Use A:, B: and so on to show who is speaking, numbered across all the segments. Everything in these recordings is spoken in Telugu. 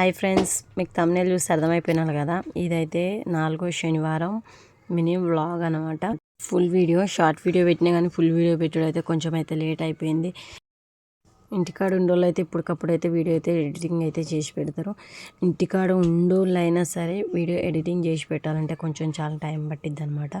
A: హాయ్ ఫ్రెండ్స్ మీకు తమ్నేల్ చూసి అర్థమైపోయినారు కదా? ఇదైతే నాలుగో శనివారం మినీ వ్లాగ్ అనమాట ఫుల్ వీడియో షార్ట్ వీడియో పెట్టినా కానీ ఫుల్ వీడియో పెట్టడం అయితే కొంచెం అయితే లేట్ అయిపోయింది. ఇంటికాడ ఉండోళ్ళు అయితే ఇప్పటికప్పుడు అయితే వీడియో అయితే ఎడిటింగ్ అయితే చేసి పెడతారు. ఇంటికాడ ఉండోళ్ళు అయినా సరే వీడియో ఎడిటింగ్ చేసి పెట్టాలంటే కొంచెం చాలా టైం పట్టిద్ది అనమాట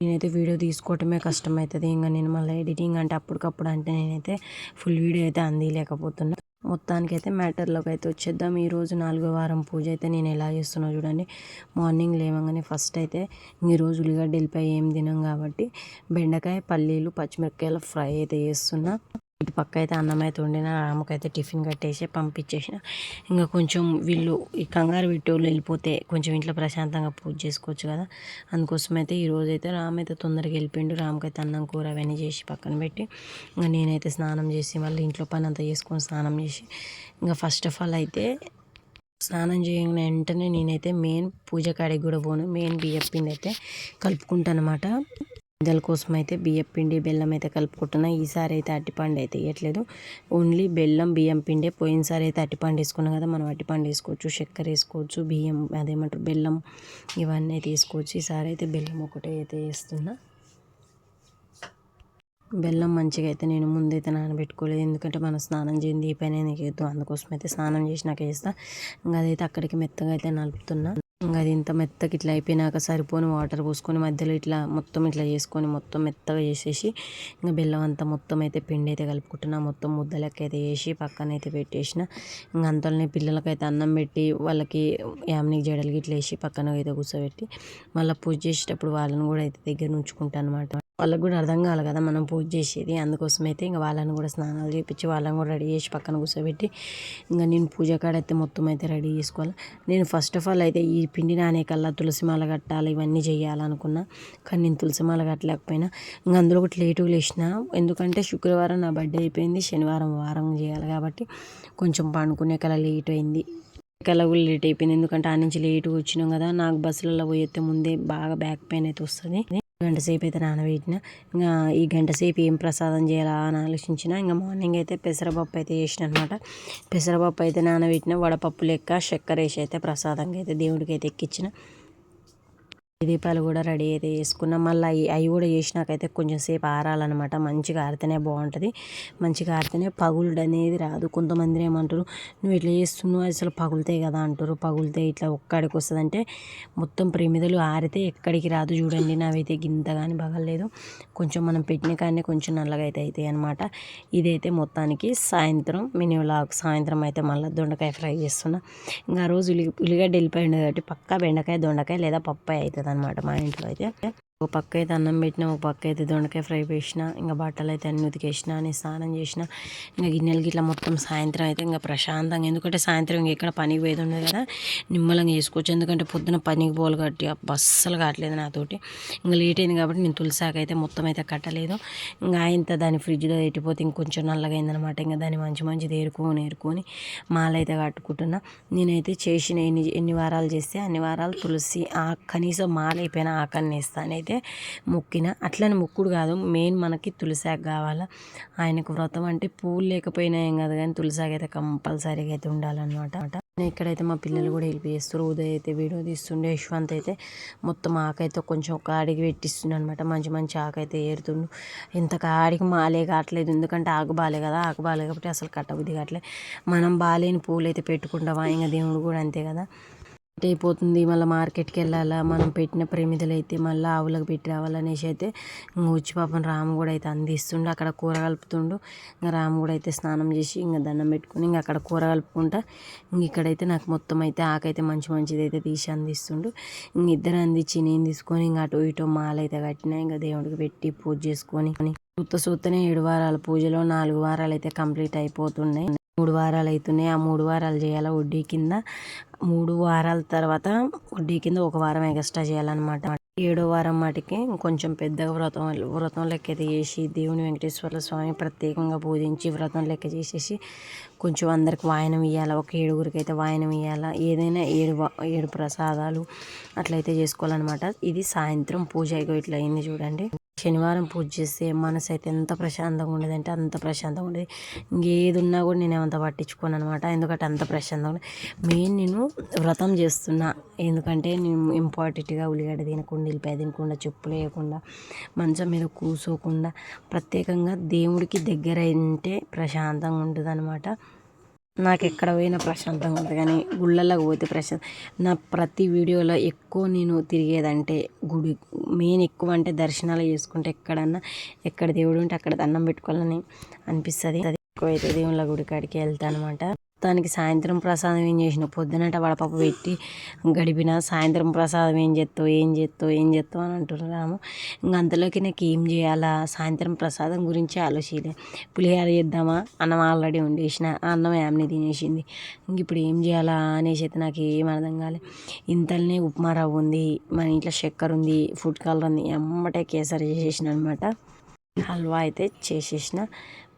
A: నేనైతే వీడియో తీసుకోవటమే కష్టం అవుతుంది. ఇంకా నేను మళ్ళీ ఎడిటింగ్ అంటే అప్పటికప్పుడు అంటే నేనైతే ఫుల్ వీడియో అయితే అందిలేకపోతున్నా. మొత్తానికైతే మ్యాటర్లోకి అయితే వచ్చేద్దాం ఈరోజు నాలుగో వారం పూజ అయితే నేను ఎలా చేస్తున్నా చూడండి. మార్నింగ్ లేవగానే ఫస్ట్ అయితే ఈరోజు ఉల్లిగడ్డ వెళ్ళిపోయి ఏం తినం కాబట్టి బెండకాయ పల్లీలు పచ్చిమిరపకాయల ఫ్రై అయితే చేస్తున్నా. ఇటు పక్క అయితే అన్నం అయితే వండిన రామకైతే టిఫిన్ కట్టేసి పంపించేసిన. ఇంకా కొంచెం వీళ్ళు ఈ కంగారు విట్టోళ్ళు వెళ్ళిపోతే కొంచెం ఇంట్లో ప్రశాంతంగా పూజ చేసుకోవచ్చు కదా. అందుకోసం అయితే ఈరోజు అయితే రామ్ అయితే తొందరగా వెళ్ళిపోయిండు. అయితే అన్నం కూర అవన్నీ చేసి పక్కన పెట్టి ఇంకా నేనైతే స్నానం చేసి మళ్ళీ ఇంట్లో పని అంతా చేసుకొని స్నానం చేసి ఇంకా ఫస్ట్ ఆఫ్ ఆల్ అయితే స్నానం చేయగానే వెంటనే నేనైతే మెయిన్ పూజ కాడికి కూడా పోను. మెయిన్ బియ్యపిండి అయితే కలుపుకుంటాను అనమాట గింజల కోసం అయితే బియ్యం పిండి బెల్లం అయితే కలుపుకుంటున్నా. ఈసారి అయితే అట్టిపండు అయితే వేయట్లేదు ఓన్లీ బెల్లం బియ్యం పిండే పోయినసారి అయితే అట్టిపండు వేసుకున్నాం కదా మనం అట్టిపండు వేసుకోవచ్చు. చక్కెర వేసుకోవచ్చు బియ్యం అదేమంటారు బెల్లం ఇవన్నీ అయితే వేసుకోవచ్చు. ఈసారి అయితే బెల్లం ఒకటే అయితే వేస్తున్నా. బెల్లం మంచిగా అయితే నేను ముందైతే నానబెట్టుకోలేదు. ఎందుకంటే మనం స్నానం చేయండి ఈ పైన వేయద్దు అందుకోసం అయితే స్నానం చేసినాక వేస్తా. ఇంకా అదైతే అక్కడికి మెత్తగా అయితే నలుపుతున్నా. ఇంకా అది ఇంత మెత్తకి ఇట్లా అయిపోయినాక సరిపోని వాటర్ పోసుకొని మధ్యలో ఇట్లా మొత్తం ఇట్లా చేసుకొని మొత్తం మెత్తగా చేసేసి ఇంకా బెల్లం అంతా మొత్తం అయితే పిండి అయితే కలుపుకుంటున్నా. మొత్తం ముద్దలకి అయితే వేసి పక్కన అయితే పెట్టేసిన. ఇంకా అంతలోనే పిల్లలకైతే అన్నం పెట్టి వాళ్ళకి యామ్నికి జడలకి ఇట్లా వేసి పక్కన అయితే కూర్చోబెట్టి మళ్ళీ పూజ చేసేటప్పుడు వాళ్ళని కూడా అయితే దగ్గర ఉంచుకుంటాను అనమాట వాళ్ళకి కూడా అర్థం కావాలి కదా మనం పూజ చేసేది. అందుకోసం అయితే ఇంకా వాళ్ళని కూడా స్నానాలు చేయించి వాళ్ళని కూడా రెడీ చేసి పక్కన కూర్చోబెట్టి ఇంకా నేను పూజ కాడ అయితే మొత్తం అయితే రెడీ చేసుకోవాలి. నేను ఫస్ట్ ఆఫ్ ఆల్ అయితే ఈ పిండి నానే కల్లా తులసిమాల కట్టాలి ఇవన్నీ చేయాలనుకున్నా. కానీ నేను తులసిమాల కట్టలేకపోయినా. ఇంకా అందులో ఒకటి లేటుగా లేచిన. ఎందుకంటే శుక్రవారం నా బర్త్డే అయిపోయింది. శనివారం వారం చేయాలి కాబట్టి కొంచెం పండుకునే కల లేట్ అయింది. కల కూడా లేట్ అయిపోయింది. ఎందుకంటే ఆ నుంచి లేటుగా వచ్చినాం కదా. నాకు బస్సులలో పోయేస్తే ముందే బాగా బ్యాక్ పెయిన్ అయితే వస్తుంది. గంట సేపు అయితే నానబెట్టిన. ఇంకా ఈ గంట సేపు ఏం ప్రసాదం చేయాలా అని ఆలోచించిన ఇంకా మార్నింగ్ అయితే పెసరపప్పు అయితే వేసిన అనమాట పెసరపప్పు అయితే నానబెట్టిన వడపప్పు లెక్క చక్కెర వేసి అయితే ప్రసాదంగా అయితే దేవుడికి అయితే ఎక్కించిన దీపాలు కూడా రెడీ అయితే చేసుకున్నాం. మళ్ళీ అవి అవి కూడా చేసినాకైతే కొంచెం సేపు ఆరాలన్నమాట. మంచిగా ఆరితేనే బాగుంటుంది. మంచిగా ఆరితేనే పగులుడు అనేది రాదు. కొంతమంది ఏమంటారు నువ్వు ఇట్లా చేస్తున్నావు అసలు పగులుతాయి కదా అంటారు. పగులుతే ఇట్లా ఒక్కడికి వస్తుంది అంటే మొత్తం ప్రేమిదలు ఆరితే ఎక్కడికి రాదు చూడండి. నావైతే గింత కానీ పగలలేదు. కొంచెం మనం పెట్టిన కానీ కొంచెం నల్లగా అయితే అవుతాయి అనమాట ఇదైతే మొత్తానికి సాయంత్రం మినీ లాక్ సాయంత్రం అయితే మళ్ళీ దొండకాయ ఫ్రై చేస్తున్నా. ఇంకా రోజు ఉల్లి ఉల్లిగడ్డ వెళ్ళిపోయింది కాబట్టి పక్కా బెండకాయ దొండకాయ లేదా పప్పాయ అవుతుంది. అనమాట మా ఇంట్లో అయితే. ఒక పక్క అయితే అన్నం పెట్టిన ఒక పక్క అయితే దొండకాయ ఫ్రై చేసిన ఇంకా బట్టలు అయితే అన్ని ఉతికేసిన అని స్నానం చేసిన ఇంకా గిన్నెలు గిట్లా మొత్తం సాయంత్రం అయితే ఇంకా ప్రశాంతంగా ఎందుకంటే సాయంత్రం ఇంకా ఎక్కడ పనికి పోయేది ఉండదు కదా నిమ్మలంగా చేసుకోవచ్చు. ఎందుకంటే పొద్దున పనికి పోలు కట్టి అస్సలు కావట్లేదు నాతోటి. ఇంకా లేట్ అయింది కాబట్టి నేను తులసాకు అయితే మొత్తం అయితే కట్టలేదు. ఇంకా ఆయంత దాని ఫ్రిడ్జ్లో పెట్టిపోతే ఇంకొంచెం నల్లగా అయిందనమాట ఇంకా దాన్ని మంచి మంచిది ఏరుకొని ఏరుకొని మాలైతే కట్టుకుంటున్నా. నేనైతే చేసిన ఎన్ని ఎన్ని వారాలు చేస్తే అన్ని వారాలు తులసి ఆ కనీసం మాల అయిపోయిన ఆకన్ని వేస్తాను అయితే మొక్కిన. అట్లని మొక్కుడు కాదు. మెయిన్ మనకి తులసాకు కావాలా. ఆయనకు వ్రతం అంటే పూలు లేకపోయినా ఏం కాదు కానీ తులసాకు అయితే కంపల్సరీగా అయితే ఉండాలన్నమాట. ఇక్కడైతే మా పిల్లలు కూడా హెల్ప్ చేస్తారు. ఉదయ్ అయితే వీడియో తీస్తుండే. యశ్వంత్ అయితే మొత్తం ఆకైతే కొంచెం ఒక ఆడికి పెట్టిస్తుండే అనమాట మంచి మంచి ఆకైతే ఏరుతుండు. ఇంత ఆడికి మాలే కావట్లేదు. ఎందుకంటే ఆకు బాలే కదా. ఆకు బాలే కాబట్టి అసలు కట్టబుద్ధి కావట్లేదు మనం బాలేని పూలు అయితే పెట్టుకుంటామా? ఇంకా దేవుడు కూడా అంతే కదా. అయిపోతుంది. మళ్ళీ మార్కెట్కి వెళ్ళాలా మనం పెట్టిన ప్రేమిదలు అయితే మళ్ళీ ఆవులకు పెట్టి రావాలనేసి అయితే వచ్చి పాపం రాము కూడా అయితే అందిస్తుండు. అక్కడ కూర కలుపుతుండు. ఇంకా రాము కూడా అయితే స్నానం చేసి ఇంకా దండం పెట్టుకుని ఇంకా అక్కడ కూర కలుపుకుంటా ఇంక ఇక్కడైతే నాకు మొత్తం అయితే ఆకైతే మంచి మంచిది అయితే తీసి అందిస్తుండు. ఇంక ఇద్దరు అందించి నేను తీసుకొని ఇంకా అటు ఇటు మాల అయితే కట్టినా ఇంకా దేవుడికి పెట్టి పూజ చేసుకొని సూత సూతనే ఏడు వారాల పూజలో నాలుగు వారాలు అయితే కంప్లీట్ అయిపోతున్నాయి. మూడు వారాలు అవుతున్నాయి ఆ మూడు వారాలు చేయాలా వడ్డీ కింద. మూడు వారాల తర్వాత వడ్డీ కింద ఒక వారం ఎక్స్ట్రా చేయాలన్నమాట. ఏడో వారం మాటికి కొంచెం పెద్దగా వ్రతం వ్రతం లెక్క చేసి దేవుని వెంకటేశ్వర స్వామి ప్రత్యేకంగా పూజించి వ్రతం లెక్క చేసేసి కొంచెం అందరికి వాయనం ఇవ్వాలి ఒక ఏడుగురికి అయితే వాయనం ఇవ్వాలి ఏదైనా ఏడు ఏడు ప్రసాదాలు అట్లయితే చేసుకోవాలన్నమాట. ఇది సాయంత్రం పూజ ఇట్లా అయింది చూడండి. శనివారం పూజ చేస్తే మనసు అయితే ఎంత ప్రశాంతంగా ఉండేది అంటే అంత ప్రశాంతంగా ఉండేది. ఇంకేది ఉన్నా కూడా నేను అంత పట్టించుకోను అనమాట ఎందుకంటే అంత ప్రశాంతంగా ఉండేది మెయిన్ నేను వ్రతం చేస్తున్నా. ఎందుకంటే నేను ఇంపార్టెంట్గా ఉల్లిగడ్డ తినకుండా ఉల్లిపాయ తినకుండా చెప్పులు వేయకుండా మంచం మీద కూర్చోకుండా ప్రత్యేకంగా దేవుడికి దగ్గర అంటే ప్రశాంతంగా ఉంటుంది అనమాట నాకు ఎక్కడ పోయినా ప్రశాంతంగా ఉంటుంది. కానీ గుళ్ళల్లోకి పోతే ప్రశాంత నా ప్రతి వీడియోలో ఎక్కువ నేను తిరిగేదంటే గుడి. మెయిన్ ఎక్కువ అంటే దర్శనాలు చేసుకుంటే ఎక్కడన్నా ఎక్కడ దేవుడు ఉంటే అక్కడ దండం పెట్టుకోవాలని అనిపిస్తుంది. ఎక్కువ అయితే దేవుళ్ళ గుడి కాడికి వెళ్తాను మొత్తానికి సాయంత్రం ప్రసాదం ఏం చేసిన పొద్దునట వడపప్పు పెట్టి గడిపిన సాయంత్రం ప్రసాదం ఏం చేస్తావు? ఏం చేస్తావు? ఏం చేస్తావు? అని అంటున్నాము ఇంక ఇంకా అంతలోకి నాకు ఏం చేయాలా? సాయంత్రం ప్రసాదం గురించి ఆలోచించలే. పులిహార చేద్దామా? అన్నం ఆల్రెడీ వండేసిన. అన్నం యామ్ని తినేసింది. ఇంక ఇప్పుడు ఏం చేయాలా అనేసి అయితే నాకు ఏం అర్థం కాలే. ఇంతలోనే ఉప్మా రవ్వ ఉంది. మన ఇంట్లో చక్కెర ఉంది. ఫుడ్ కలర్ ఉంది. ఎమ్మటే కేసరి చేసేసిన అనమాట హల్వా అయితే చేసేసిన.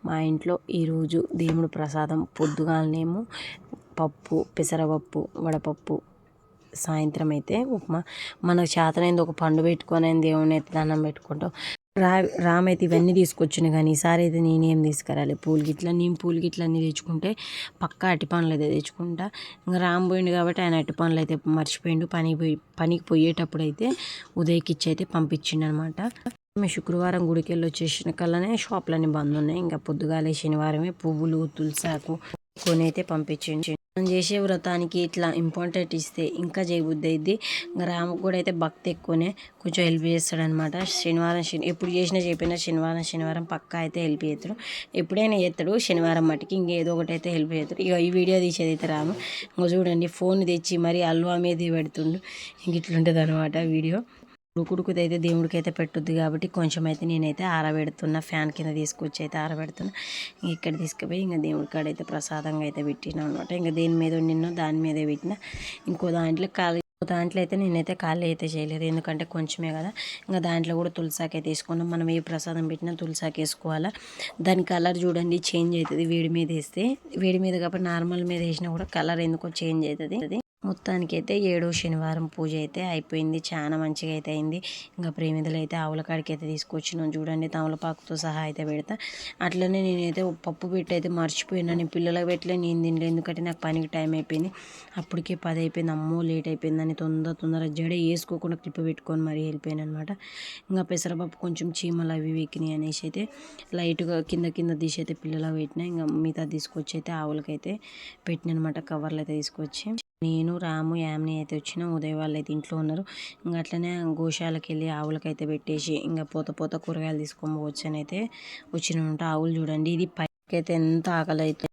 A: మా ఇంట్లో ఈరోజు దేవుడు ప్రసాదం పొద్దుగాలనేమో పప్పు పెసరపప్పు వడపప్పు సాయంత్రం అయితే ఉప్మా. మనకు చేతనైంది ఒక పండు పెట్టుకొని దేవుని అయితే దండం పెట్టుకుంటాం. రా రామైతే ఇవన్నీ తీసుకొచ్చిన కానీ ఈసారి అయితే నేనేం తీసుకురాలి. పూలు గిట్ల నేను పూలు గిట్ల అన్నీ తెచ్చుకుంటే పక్క అట్టి పనులు అయితే తెచ్చుకుంటా. ఇంకా రామ్ పోయిండు కాబట్టి ఆయన అట్టి పనులు అయితే మర్చిపోయిండు. పనికి పోయి పనికి పోయేటప్పుడు అయితే ఉదయకిచ్చి అయితే పంపించిండు అనమాట మేము శుక్రవారం గుడికి వెళ్ళి వచ్చేసిన కల్లనే షాప్లన్నీ బంద్ ఉన్నాయి ఇంకా పొద్దుగాలే శనివారమే పువ్వులు తులసాకు కొని అయితే పంపించండి. మనం చేసే వ్రతానికి ఇట్లా ఇంపార్టెంట్ ఇస్తే ఇంకా చేయబుద్ధి అయింది ఇంకా కూడా అయితే భక్తి ఎక్కువనే కొంచెం హెల్ప్ చేస్తాడనమాట. శనివారం శని ఎప్పుడు చేసినా చెప్పినా శనివారం శనివారం పక్కా అయితే హెల్ప్ చేస్తాడు. ఎప్పుడైనా చేస్తాడు శనివారం మటుకి ఇంకేదో ఒకటి అయితే హెల్ప్ చేస్తాడు. ఇక ఈ వీడియో తీసేది అయితే రాము. ఇంకా చూడండి ఫోన్ తెచ్చి మరి అల్వా మీద పెడుతుండు. ఇంక ఇట్లుంటుంది అనమాట వీడియో. ఉడుకుడుకుది అయితే దేవుడికి అయితే పెట్టుద్ది కాబట్టి కొంచెం అయితే నేనైతే ఆరబెడుతున్నా. ఫ్యాన్ కింద తీసుకొచ్చి అయితే ఆరబెడుతున్నా. ఇక్కడ తీసుకుపోయి ఇంకా దేవుడి కాడ అయితే ప్రసాదంగా అయితే పెట్టినా అనమాట ఇంకా దేని మీద నిన్న దాని మీదే పెట్టిన. ఇంకో దాంట్లో ఖాళీ దాంట్లో అయితే నేనైతే ఖాళీ అయితే చేయలేదు. ఎందుకంటే కొంచెమే కదా. ఇంకా దాంట్లో కూడా తులసాకే తీసుకున్నాం మనం ఏ ప్రసాదం పెట్టినా తులసాకి వేసుకోవాలా. దాని కలర్ చూడండి చేంజ్ అవుతుంది. వేడి మీద వేస్తే. వేడి మీద కాబట్టి నార్మల్ మీద వేసినా కూడా కలర్ ఎందుకో చేంజ్ అవుతుంది. మొత్తానికి అయితే ఏడో శనివారం పూజ అయితే అయిపోయింది. చాలా మంచిగా అయితే అయింది. ఇంకా ప్రేమిదలు అయితే ఆవుల కాడికి అయితే తీసుకొచ్చినాం. చూడండి తమలపాకుతో సహా అయితే పెడతా. అట్లనే నేనైతే పప్పు పెట్టి అయితే మర్చిపోయినా. నేను పిల్లలకు పెట్టలే నేను తినలేదు ఎందుకంటే నాకు పనికి టైం అయిపోయింది. అప్పటికే పది అయిపోయింది. అమ్మో లేట్ అయిపోయిందని తొందర తొందర జడ వేసుకోకుండా క్లిప్ పెట్టుకొని మరీ వెళ్ళిపోయాను అనమాట ఇంకా పెసరపప్పు కొంచెం చీమలు అవి వెక్కినాయి అనేసి అయితే లైట్గా కింద కింద తీసి అయితే పిల్లలకు పెట్టినా. ఇంకా మిగతా తీసుకొచ్చి అయితే ఆవులకైతే పెట్టిన అనమాట కవర్లు అయితే తీసుకొచ్చి. నేను రాము యామిని అయితే వచ్చిన. ఉదయ్ వాళ్ళు అయితే ఇంట్లో ఉన్నారు. ఇంకా అట్లనే గోశాలకు వెళ్ళి ఆవులకైతే పెట్టేసి ఇంకా పోత పోత కూరగాయలు తీసుకొని పోవచ్చు అని అయితే వచ్చిన ఆవులు చూడండి ఇది పైకి అయితే ఎంత ఆకలి అయితే